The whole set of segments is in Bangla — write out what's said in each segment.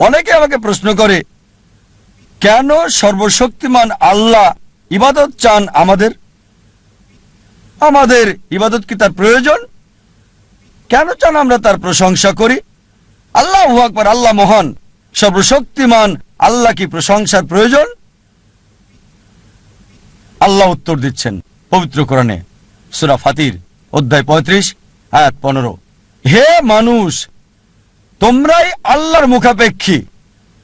অনেকে আমাকে প্রশ্ন করে, কেন সর্বশক্তিমান আল্লাহ ইবাদত চান আমাদের? আমাদের ইবাদত কি তার প্রয়োজন? কেন চান আমরা তার প্রশংসা করি? আল্লাহ আকবর, আল্লাহ মহান। সর্বশক্তিমান আল্লাহ কি প্রশংসার প্রয়োজন? আল্লাহ উত্তর দিচ্ছেন পবিত্র কোরআনে। সুরা ফাতির, অধ্যায় পঁয়ত্রিশ, আয়াত পনেরো। হে মানুষ তোমরাই আল্লাহর মুখাপেক্ষী।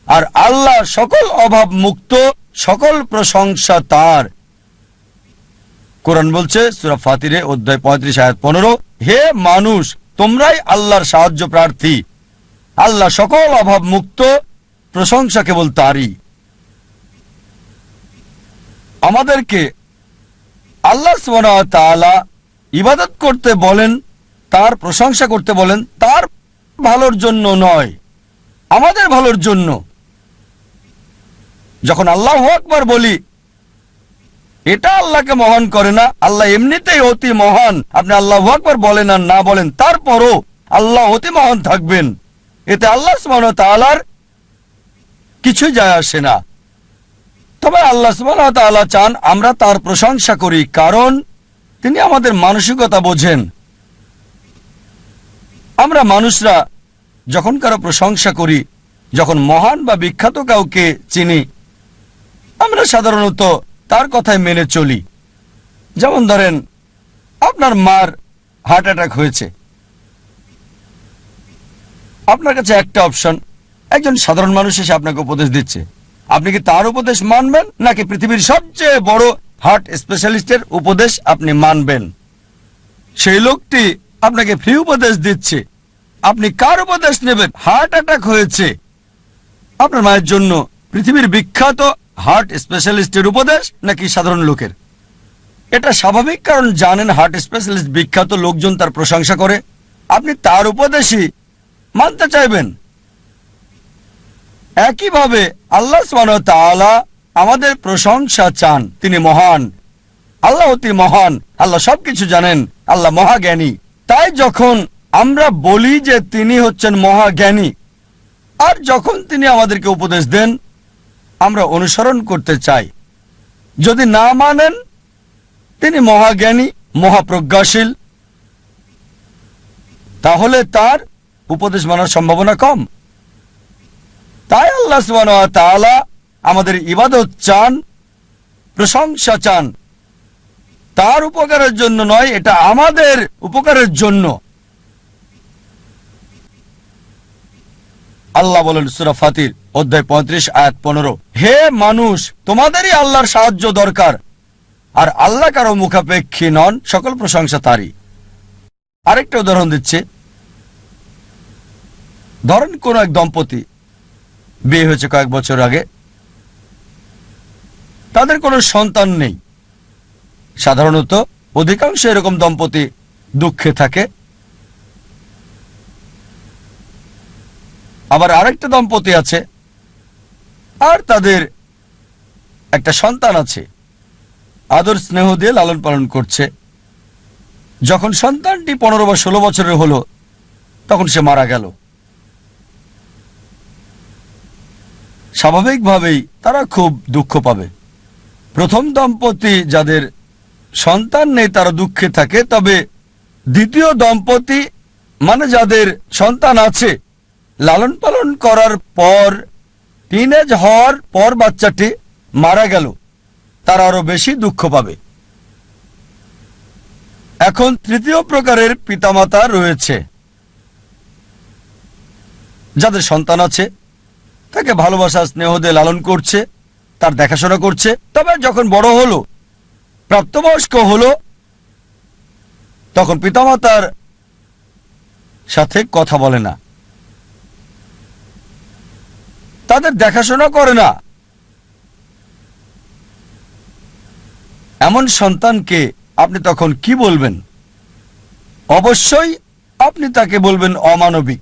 আর আল্লাহ সকল অভাব মুক্ত, সকল প্রশংসা তার। কোরআন বলছে, সুরা ফাতিরে, অধ্যায় পঁয়ত্রিশ, আয়াত পনেরো, হে মানুষ, তোমরাই আল্লাহর সাহায্য প্রার্থী। আল্লাহ সকল অভাব মুক্ত, প্রশংসা কেবল তারই। আমাদেরকে আল্লাহ তাআলা ইবাদত করতে বলেন, তার প্রশংসা করতে বলেন, তার ভালোর জন্য নয়, আমাদের ভালোর জন্য। যখন আল্লাহ আকবার বলি, এটা আল্লাহকে মহান করে না, আল্লাহ এমনিতেই অতি মহান। আপনি আল্লাহ আকবার বলেন আর না বলেন, তারপরও আল্লাহ অতি মহান থাকবেন। এতে আল্লাহ ওয়া তাআলার কিছু যায় আসে না। তবে আল্লাহ ওয়া তাআলা চান আমরা তার প্রশংসা করি, কারণ তিনি আমাদের মানসিকতা বোঝেন। আমরা মানুষরা যখন কারও প্রশংসা করি, যখন মহান বা বিখ্যাত কাউকে চিনি, আমরা সাধারণত তার কথায় মেনে চলি। যেমন ধরেন, আপনার মার হার্ট অ্যাটাক হয়েছে। আপনার কাছে একটা অপশন একজন সাধারণ মানুষ এসে আপনাকে উপদেশ দিচ্ছে। আপনি কি তার উপদেশ মানবেন, নাকি পৃথিবীর সবচেয়ে বড় হার্ট স্পেশালিস্টের উপদেশ আপনি মানবেন? সেই লোকটি আপনাকে ফ্রি উপদেশ দিচ্ছে। আপনি কার উপদেশ নেবেন? হার্ট অ্যাটাক হয়েছে। আপনার মায়ের জন্য পৃথিবীর বিখ্যাত হার্ট স্পেশালিস্টের উপদেশ নাকি সাধারণ লোকের? এটা স্বাভাবিক, কারণ জানেন হার্ট স্পেশালিস্ট বিখ্যাত লোকজন তার প্রশংসা করে। আপনি তার উপদেশই মানতে চাইবেন। একইভাবে আল্লাহ তাআলা আমাদের প্রশংসা চান। তিনি মহান। আল্লাহ অতি মহান। আল্লাহ সবকিছু জানেন। আল্লাহ মহাজ্ঞানী। তাই যখন আমরা বলি যে তিনি হচ্ছেন মহাজ্ঞানী, আর যখন তিনি আমাদেরকে উপদেশ দেন, আমরা অনুসরণ করতে চাই। যদি না মানেন, তিনি মহাজ্ঞানী, মহাপ্রজ্ঞাশীল, তাহলে তার উপদেশ মানার সম্ভাবনা কম। তাই আল্লাহ তাআলা আমাদের ইবাদত চান, প্রশংসা চান তার উপকারের জন্য নয়, এটা আমাদের উপকারের জন্য। আল্লাহ বলেন সুরা ফাতির, অধ্যায় পঁয়ত্রিশ, আয়াত পনেরো, হে মানুষ, তোমাদেরই আল্লাহর সাহায্য দরকার, আর আল্লাহ কারও মুখাপেক্ষী নন, সকল প্রশংসা তারই। আরেকটা উদাহরণ দিচ্ছে। ধরেন কোন এক দম্পতি বিয়ে হয়েছে কয়েক বছর আগে, তাদের কোনো সন্তান নেই। সাধারণত অধিকাংশ এরকম দম্পতি দুঃখে থাকে। আবার আরেকটা দম্পতি আছে, আর তাদের একটা সন্তান আছে, আদর স্নেহ দিয়ে লালন পালন করছে। যখন সন্তানটি পনেরো বা ষোলো বছরের হলো, তখন সে মারা গেল। স্বাভাবিকভাবেই তারা খুব দুঃখ পাবে। প্রথম দম্পতি যাদের সন্তান নেই, তারা দুঃখে থাকে। তবে দ্বিতীয় দম্পতি মানে যাদের সন্তান আছে লালন পালন করার পর টিনেজ হওয়ার পর বাচ্চাটি মারা গেল, তারা আরও বেশি দুঃখ পাবে। এখন তৃতীয় প্রকারের পিতামাতা রয়েছে। যাদের সন্তান আছে, তাকে ভালোবাসা, স্নেহ দিয়ে লালন করছে, তার দেখাশোনা করছে। তবে যখন বড় হলো প্রাপ্তবয়স্ক হলো, তখন পিতামাতার সাথে কথা বলে না। তাদের দেখাশোনা করে না। এমন সন্তানকে আপনি তখন কি বলবেন? অবশ্যই আপনি তাকে বলবেন অমানবিক,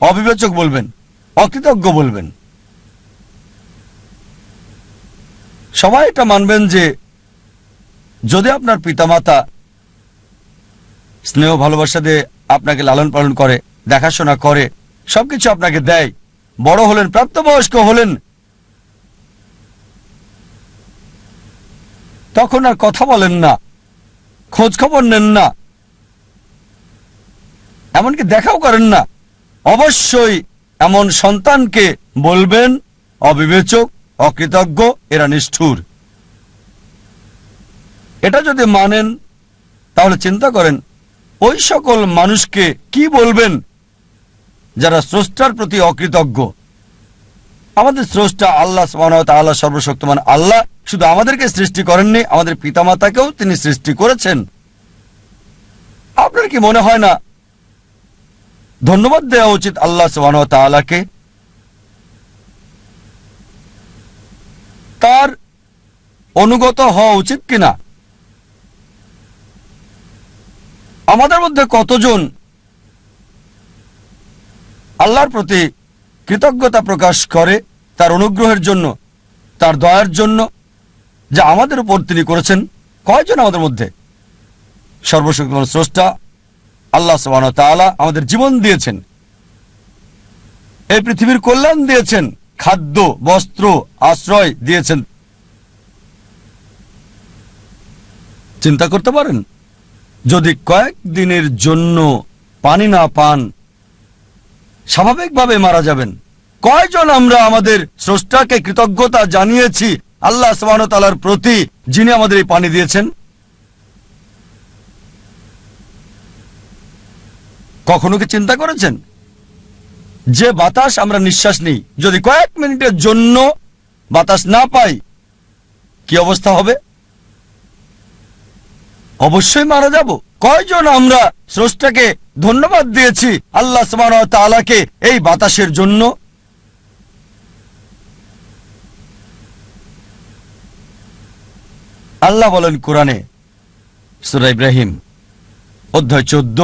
অবিবেচক বলবেন, অকৃতজ্ঞ বলবেন। সবাই এটা মানবেন যে যদি আপনার পিতামাতা স্নেহ ভালোবাসা দিয়ে আপনাকে লালন পালন করে, দেখাশোনা করে, সবকিছু আপনাকে দেয়, বড় হলেন, প্রাপ্তবয়স্ক হলেন, তখন আর কথা বলেন না খোঁজ খবর নেন না, এমনকি দেখাও করেন না, অবশ্যই এমন সন্তানকে বলবেন, অবিবেচক, অকৃতজ্ঞ, এরা নিষ্ঠুর। এটা যদি মানেন, তাহলে চিন্তা করেন, ওই সকল মানুষকে কি বলবেন যারা স্রষ্টার প্রতি অকৃতজ্ঞ? আমাদের স্রষ্টা আল্লাহ আল্লাহ সর্বশক্তমান আল্লাহ, শুধু আমাদেরকে সৃষ্টি করেননি, আমাদের পিতামাতাকেও তিনি সৃষ্টি করেছেন। আপনার কি মনে হয় না, ধন্যবাদ দেওয়া উচিত আল্লাহ তাআলাকে? তার অনুগত হওয়া উচিত কিনা? আমাদের মধ্যে কতজন আল্লাহর প্রতি কৃতজ্ঞতা প্রকাশ করে তার অনুগ্রহের জন্য, তার দয়ার জন্য, যা আমাদের উপর তিনি করেছেন? কয়জন আমাদের মধ্যে? সর্বশক্তিমান স্রষ্টা আল্লাহ সুবহানাহু ওয়া তাআলা আমাদের জীবন দিয়েছেন। এই পৃথিবীর কল্যাণ দিয়েছেন, খাদ্য, বস্ত্র, আশ্রয় দিয়েছেন। চিন্তা করতে পারেন? যদি কয়েক দিনের জন্য পানি না পান, স্বাভাবিকভাবে মারা যাবেন। কয়জন আমরা আমাদের স্রষ্টাকে কৃতজ্ঞতা জানিয়েছি, আল্লাহ তাআলার প্রতি, যিনি আমাদের এই পানি দিয়েছেন? কখনো কি চিন্তা করেছেন? যে বাতাস আমরা নিঃশ্বাস নিই, যদি কয়েক মিনিটের জন্য বাতাস না পাই, কি অবস্থা হবে? অবশ্যই মারা যাব। কয়জন আমরা স্রষ্টাকে ধন্যবাদ দিয়েছি আল্লাহ সুবহানাহু এই বাতাসের জন্য? আল্লাহ বলেন কোরআনে সূরা ইব্রাহিম, অধ্যায় চোদ্দ,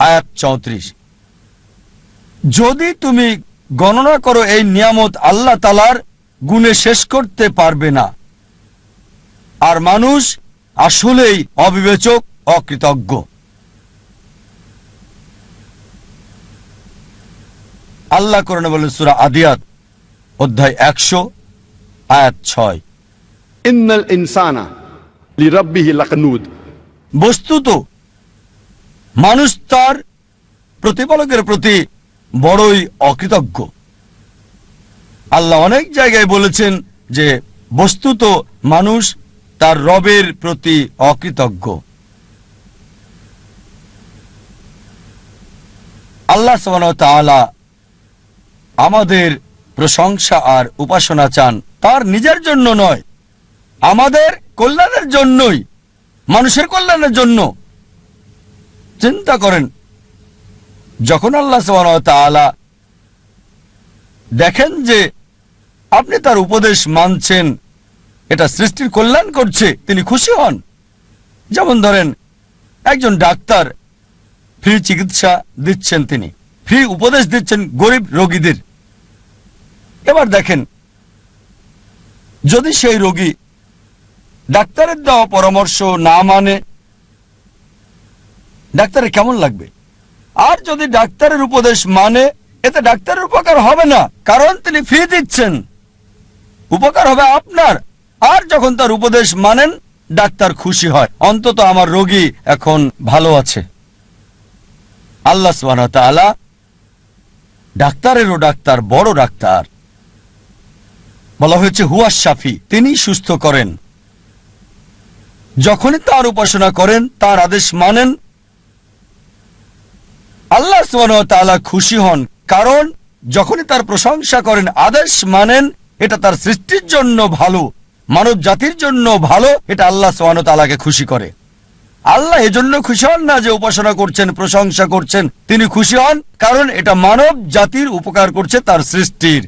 আয়াত চৌত্রিশ। যদি তুমি গণনা করো এই নিয়ামত আল্লাহ তালার গুণে শেষ করতে পারবে না, আর মানুষ আসলেই অবিবেচক অকৃতজ্ঞ। আল্লাহ করেন বলেন সুরা আদিয়াত অধ্যায় একশো আয়াত ছয়। ইন্নাল ইনসানা বস্তুত মানুষ তার প্রতিপালকের প্রতি বড়ই অকৃতজ্ঞ। আল্লাহ অনেক জায়গায় বলেছেন যে বস্তুত মানুষ তার রবের প্রতি অকৃতজ্ঞ। আল্লাহ তাআলা আমাদের প্রশংসা আর উপাসনা চান। তার নিজের জন্য নয়, আমাদের কল্যাণের জন্যই, মানুষের কল্যাণের জন্য। চিন্তা করেন, যখন আল্লাহ তাআলা দেখেন যে আপনি তার উপদেশ মানছেন এটা সৃষ্টির কল্যাণ করছে, তিনি খুশি হন। যেমন ধরেন, একজন ডাক্তার ফ্রি চিকিৎসা দিচ্ছেন তিনি, ফ্রি উপদেশ দিচ্ছেন গরিব রোগীদের। এবার দেখেন, যদি সেই রোগী ডাক্তারের দেওয়া পরামর্শ না মানে ডাক্তারের কেমন লাগবে? আর যদি ডাক্তারের উপদেশ মানে এতে ডাক্তারের উপকার হবে না, কারণ তিনি ফি দিচ্ছেন। উপকার হবে আপনার। আর যখন তার উপদেশ মানেন, ডাক্তার খুশি হয়। অন্তত আমার রোগী এখন ভালো আছে। আল্লাহ ওয়া ডাক্তারেরও ডাক্তার, বড় ডাক্তার। বলা হয়েছে, হুয়া শাফি তিনি সুস্থ করেন। যখনই তার উপাসনা করেন, তার আদেশ মানেন, আল্লাহ তাআলা খুশি হন। কারণ, যখনই তার প্রশংসা করেন, আদেশ মানেন, এটা তার সৃষ্টির জন্য ভালো। মানব জাতির জন্য ভালো, এটা আল্লাহ সুবহানাহু তালাকে খুশি করে। আল্লাহ এজন্য খুশি হন না যে উপাসনা করছেন, প্রশংসা করছেন, তিনি খুশি হন, কারণ এটা মানব জাতির উপকার করছে তার সৃষ্টির।